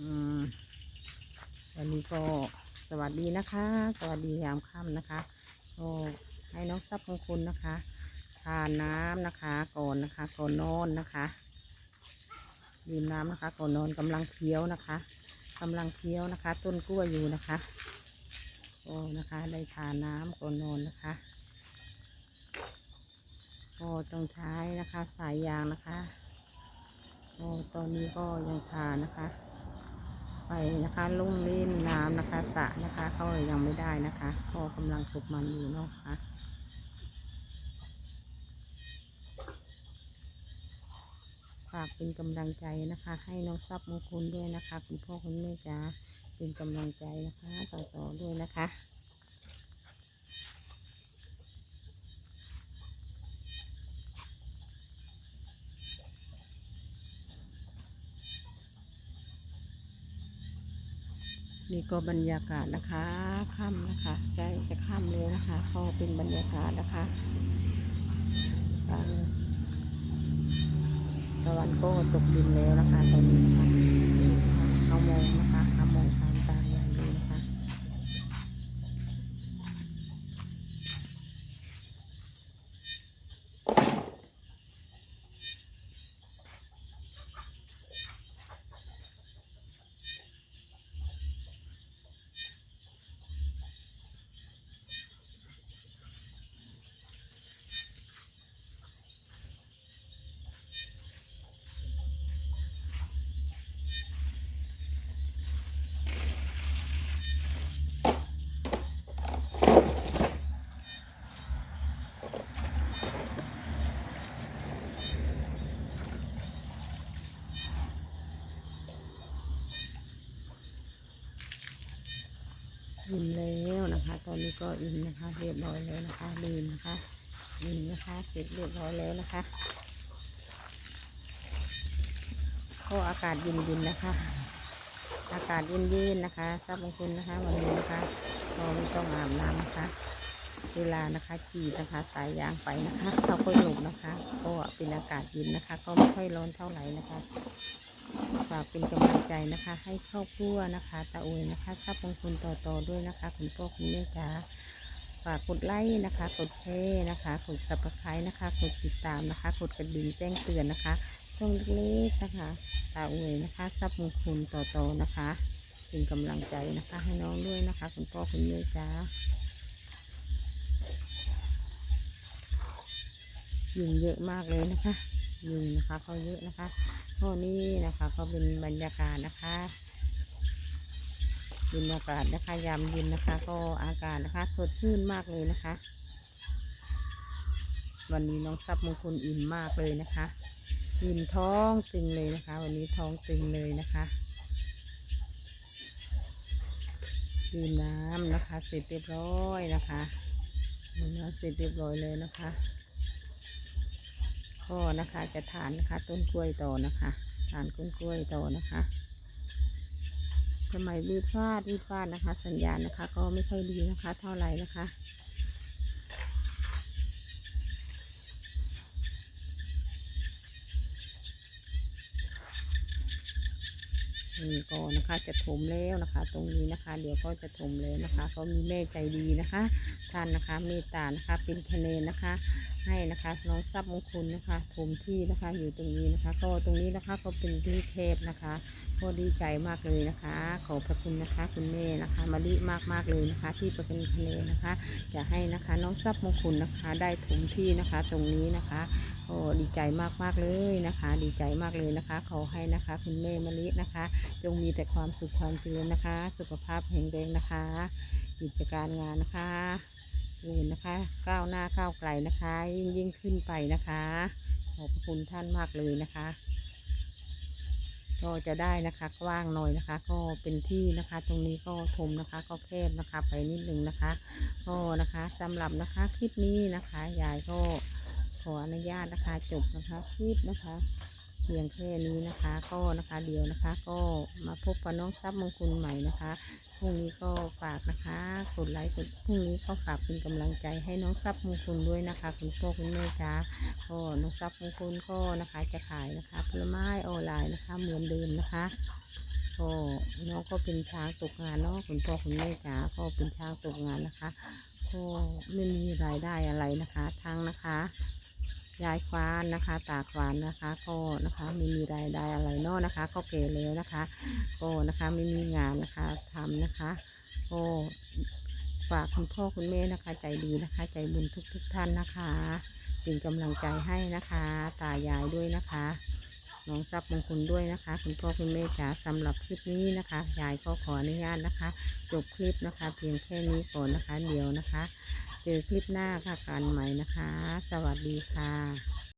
วันนี้ก็สวัสดีนะคะ สวัสดียามค่ำนะคะก็ให้น้องทรัพย์ของคุณนะคะทานน้ำนะคะก่อนนะคะก่อนนอนนะคะดื่มน้ำนะคะก่อนนอนกำลังเคี้ยวนะคะกำลังเคี้ยวนะคะ ต้นกล้วยอยู่นะคะก็นะคะได้ทานน้ำก่อนนอนนะคะก็ต้องใช้นะคะสายยางนะคะก็ตอนนี้ก็ยังทานนะคะ ไปนะคะลุ่งเล่นน้ำนะคะสระนะคะเขายังไม่ได้นะคะก็กำลังตกมันอยู่เนาะคะฝากเป็นกำลังใจนะคะ ให้น้องทรัพย์มงคลด้วยนะคะ คุณพ่อคุณแม่จ๋าเป็นกำลังใจนะคะต่อๆด้วยนะคะ นี่ก็บรรยากาศนะคะค่ำนะคะใกล้จะค่ำเลยนะคะ ก็เป็นบรรยากาศนะคะทางตะวันก็ตกดินแล้วนะคะตอนนี้ค่ะเอามองนะคะเอามองตามตาอย่างดีนะคะ อิ่มแล้วนะคะ ตอนนี้ก็อิ่มนะคะ เรียบร้อยแล้วนะคะลืมนะคะอิ่มนะคะเสร็จเรียบร้อยแล้วนะคะก็อากาศเย็นๆนะคะ อากาศเย็นๆนะคะทราบบางคนนะคะ วันนี้นะคะก็ไม่ต้องอาบน้ำนะคะ เวลานะคะขี่นะคะสายยางไปนะคะเขาก็หลบนะคะ ก็เป็นอากาศเย็นนะคะ ก็ไม่ค่อยร้อนเท่าไหร่นะคะ ฝากเป็นกำลังใจนะคะ ให้ครอบครัวนะคะตาอวยนะคะทรัพย์มงคลต่อๆด้วยนะคะ คุณพ่อคุณแม่จ๋าฝากกดไลค์นะคะ กดแชร์นะคะกดสับสไครต์นะคะกดติดตามนะคะกดกระดิ่งแจ้งเตือนนะคะช่องเล็กๆนะคะตาอวยนะคะทรัพย์มงคลต่อๆนะคะ เป็นกำลังใจนะคะ ให้น้องด้วยนะคะ คุณพ่อคุณแม่จ๋ายุงเยอะมากเลยนะคะ ยุงนะคะเขาเยอะนะคะก็นี่นะคะก็เป็นบรรยากาศนะคะบรรยากาศนะคะยามเย็นนะคะ ก็อากาศนะคะสดชื่นมากเลยนะคะ วันนี้น้องทรัพย์มงคลอิ่มมากเลยนะคะอิ่มท้องตึงเลยนะคะ วันนี้ท้องตึงเลยนะคะดื่มน้ำนะคะ เสร็จเรียบร้อยนะคะดื่มน้ำเสร็จเรียบร้อยเลยนะคะ ก็นะคะ จะทานนะคะ ต้นกล้วยต่อนะคะทานต้นกล้วยต่อนะคะสมัยวีดฟาดวีดฟาดนะคะ สัญญาณนะคะ ก็ไม่ค่อยดีนะคะ เท่าไหร่นะคะนี่ก็นะคะจะถมแล้วนะคะ ตรงนี้นะคะ เดี๋ยวก็จะถมแล้วนะคะเขามีแม่ใจดีนะคะ ท่านนะคะเมตตานะคะ เป็นคะแนนนะคะให้นะคะน้องทรัพย์มงคลนะคะถมที่นะคะอยู่ตรงนี้นะคะ ก็ตรงนี้นะคะก็เป็นที่เทพนะคะก็ดีใจมากเลยนะคะ ขอบพระคุณนะคะ คุณแม่นะคะมาดีมากมากเลยนะคะ ที่เป็นคะแนนะคะจะให้นะคะน้องทรัพย์มงคลนะคะ ได้ถมที่นะคะ ตรงนี้นะคะก็ดีใจมากมากเลยนะคะ ดีใจมากเลยนะคะ ขอให้นะคะ คุณแม่มะลินะคะ จงมีแต่ความสุขความเจริญนะคะ สุขภาพแข็งแรงนะคะ กิจการงานนะคะ เจริญนะคะ ก้าวหน้าก้าวไกลนะคะ ยิ่งยิ่งขึ้นไปนะคะ ขอบพระคุณท่านมากเลยนะคะ ก็จะได้นะคะกว้างหน่อยนะคะ ก็เป็นที่นะคะ ตรงนี้ก็ทมนะคะ ก็แคบนะคะ ไปนิดนึงนะคะ ก็นะคะสำหรับนะคะคลิปนี้นะคะยายก็ขออนุญาตนะคะจบนะคะคลิปนะคะ พียงแค่นี้นะคะ ก็นะคะเดียวนะคะ ก็มาพบกับน้องทรัพย์มงคลใหม่นะคะพรุ่งนี้ก็ฝากนะคะกดไลค์กดพรุ่งนี้ก็ฝากเป็นกำลังใจให้น้องทรัพย์มงคลด้วยนะคะ คุณพ่อคุณแม่จ้าก็น้องทรัพย์มงคลก็นะคะจะขายนะคะผลไม้ออนไลน์นะคะ เหมือนเดิมนะคะก็ก็น้องก็เป็นช้างตกงานเนาะคุณพ่อคุณแม่จ๋าก็เป็นช้างตกงานนะคะก็ไม่มีรายได้อะไรนะคะ ทั้งนะคะ ยายควานนะคะ ตาควานนะคะ ก็นะคะไม่มีรายได้อะไรเนาะนะคะ ก็เก่แล้วนะคะ ก็นะคะไม่มีงานนะคะทำนะคะก็ฝากคุณพ่อคุณแม่นะคะ ใจดีนะคะ ใจบุญทุกทุกๆท่านนะคะเป็นกำลังใจให้นะคะ ตายายด้วยนะคะน้องทรัพย์มงคลด้วยนะคะ คุณพ่อคุณแม่จ๋าสำหรับคลิปนี้นะคะยายก็ขออนุญาตนะคะ จบคลิปนะคะ เพียงแค่นี้ก่อนนะคะ เดี๋ยวนะคะ เจอคลิปหน้าค่ะกันใหม่นะคะ สวัสดีค่ะ